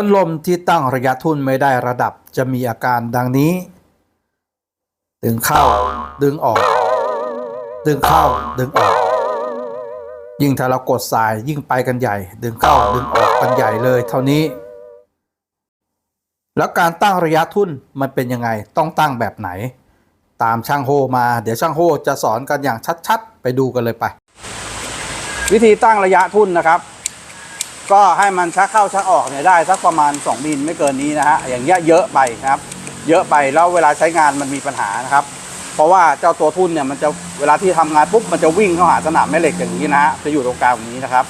พัดลมที่ตั้งระยะทุ่นไม่ได้ระดับจะมีอาการดังนี้ ดึงเข้า ดึงออก ดึงเข้า ดึงออก ยิ่งถ้าเรากดสายยิ่งไปกันใหญ่ ดึงเข้า ดึงออกกันใหญ่เลย เท่านี้ แล้วการตั้งระยะทุ่นมันเป็นยังไง ต้องตั้งแบบไหน ตามช่างโฮมา เดี๋ยวช่างโฮจะสอนกันอย่างชัดๆ ไปดูกันเลยไป วิธีตั้งระยะทุ่นนะครับ ก็ให้มันชักเข้าชักออกเนี่ยได้สักประมาณ 2มิลไม่เกินนี้นะฮะอย่างเงี้ยเยอะไปนะครับ เยอะไปแล้วเวลาใช้งานมันมีปัญหานะครับ เพราะว่าเจ้าตัวทุ่นเนี่ยมันจะเวลาที่ทำงานปุ๊บมันจะวิ่งเข้าหาสนามแม่เหล็กอย่างนี้นะฮะจะอยู่ตรงกลางอย่างนี้นะครับ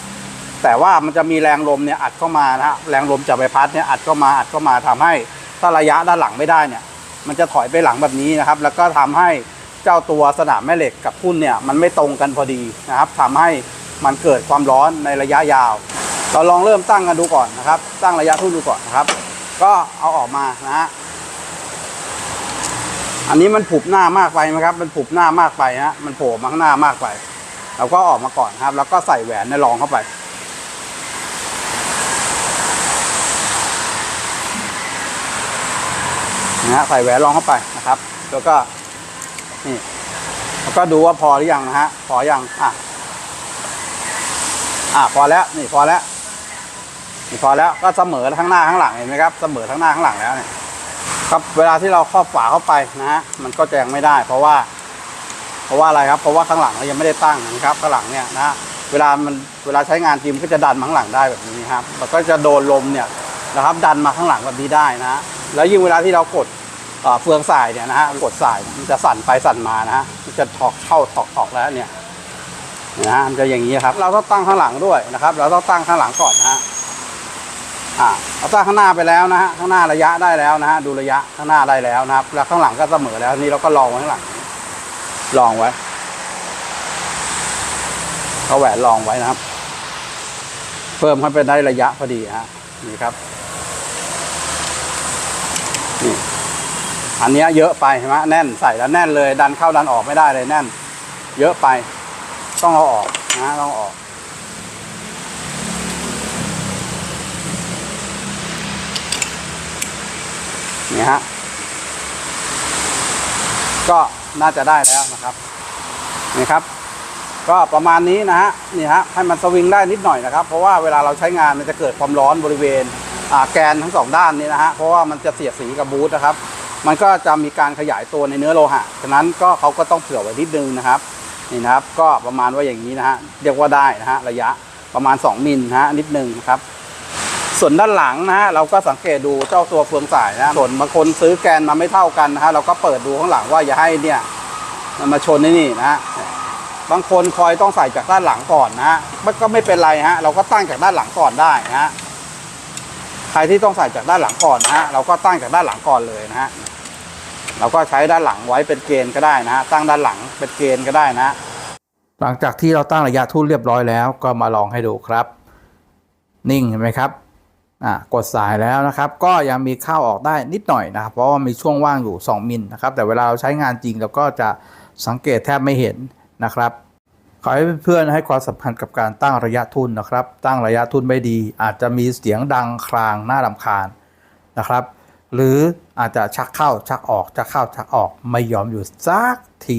แต่ว่ามันจะมีแรงลมเนี่ยอัดเข้ามานะฮะแรงลมจากใบพัดเนี่ยอัดเข้ามาอัดเข้ามาทำให้ถ้าระยะด้านหลังไม่ได้เนี่ย มันจะถอยไปหลังแบบนี้นะครับ แล้วก็ทำให้เจ้าตัวสนามแม่เหล็กกับทุ่นเนี่ยมันไม่ตรงกันพอดีนะครับทำให้มันเกิดความร้อนในระยะยาว เราลองเริ่มตั้งกันดูก่อนนะครับ ตั้งระยะทุ่นดูก่อนนะครับ ก็เอาออกมานะฮะอันนี้มันผุบหน้ามากไปไหมครับ มันผุบหน้ามากไปฮะมันโผล่มาข้างหน้ามากไปเราก็ออกมาก่อนครับ แล้วก็ใส่แหวนในรองเข้าไป นะฮะใส่แหวนรองเข้าไปนะครับ แล้วก็นี่แล้วก็ดูว่าพอหรือยังนะฮะพอยังอะอะพอแล้วนี่พอแล้ว พอแล้วก็เสมอทั้งหน้าข้งหลังเห็นไหมครับเสมอทั้งหน้าข้งหลังแล้วเนี่ยครับเวลาที่เราครอบฝาเข้าไปนะฮะมันก็จะยังไม่ได้ เพราะว่า เพราะว่าอะไรครับเพราะว่าข้างหลังเรายังไม่ได้ตั้งนะครับข้างหลังเนี่ยนะฮะเวลามันเวลาใช้งานจริมก็จะดันมาข้างหลังได้แบบนี้ครับแล้วก็จะโดนลมเนี่ยนะครับ ดันมาข้างหลังแบบนี้ได้นะฮะแล้วยิ่งเวลาที่เรากดเอ่อเฟืองสายเนี่ยนะฮะกดสายมันจะสั่นไปสั่นมานะฮะมันจะถอกเข้าถอกออกแล้วเนี่ยนะฮะมันจะอย่างนี้ครับ เราต้องตั้งข้างหลังด้วยนะครับ เราต้องตั้งข้างหลังก่อนนะฮะ อ่าเราตั้งข้างหน้าไปแล้วนะฮะข้างหน้าระยะได้แล้วนะฮะดูระยะข้างหน้าได้แล้วนะครับ แล้วข้างหลังก็เสมอแล้วนี่เราก็ลองไว้ข้างหลังลองไว้เขาแหวนลองไว้นะครับ เพิ่มให้เป็นได้ระยะพอดีฮะนี่ครับนี่อันนี้เยอะไปใช่ไหมแน่นใส่แล้วแน่นเลย ดันเข้าดันออกไม่ได้เลยแน่น เยอะไป ต้องเอาออกนะต้องเอาออก นี่ฮะ ก็น่าจะได้แล้วนะครับ นี่ครับ ก็ประมาณนี้นะฮะ นี่ฮะ ให้มันสวิงได้นิดหน่อยนะครับ เพราะว่าเวลาเราใช้งานมันจะเกิดความร้อนบริเวณแกนทั้งสองด้านนี้นะฮะ เพราะว่ามันจะเสียดสีกับบูทนะครับ มันก็จะมีการขยายตัวในเนื้อโลหะ ฉะนั้นก็เขาก็ต้องเผื่อไว้นิดนึงนะครับ นี่นะครับ ก็ประมาณว่าอย่างนี้นะฮะ เรียกว่าได้นะฮะ ระยะประมาณ 2มิลนะฮะนิดนึงนะครับ ส่วนด้านหลังนะฮะเราก็สังเกตดูเจ้าตัวเฟืองสายนะส่วนบางคนซื้อแกนมาไม่เท่ากันนะฮะเราก็เปิดดูข้างหลังว่าอย่าให้เนี่ยมันมาชนในนี่นะฮะบางคนคอยต้องใส่จากด้านหลังก่อนนะฮะมันก็ไม่เป็นไรฮะเราก็ตั้งจากด้านหลังก่อนได้นะฮะใครที่ต้องใส่จากด้านหลังก่อนนะฮะเราก็ตั้งจากด้านหลังก่อนเลยนะฮะเราก็ใช้ด้านหลังไว้เป็นเกณฑ์ก็ได้นะฮะตั้งด้านหลังเป็นเกณฑ์ก็ได้นะ หลังจากที่เราตั้งระยะทุ่นเรียบร้อยแล้วก็มาลองให้ดูครับ นิ่งเห็นไหมครับ กดสายแล้วนะครับก็ยังมีเข้าออกได้นิดหน่อยนะครับเพราะว่ามีช่วงว่างอยู่ 2 มิลนะครับแต่เวลาเราใช้งานจริงเราก็จะสังเกตแทบไม่เห็นนะครับขอให้เพื่อนๆให้ความสำคัญกับการตั้งระยะทุนนะครับ ตั้งระยะทุนไม่ดี อาจจะมีเสียงดังครางน่ารำคาญนะครับ หรืออาจจะชักเข้าชักออกชักเข้าชักออกไม่ยอมอยู่สักที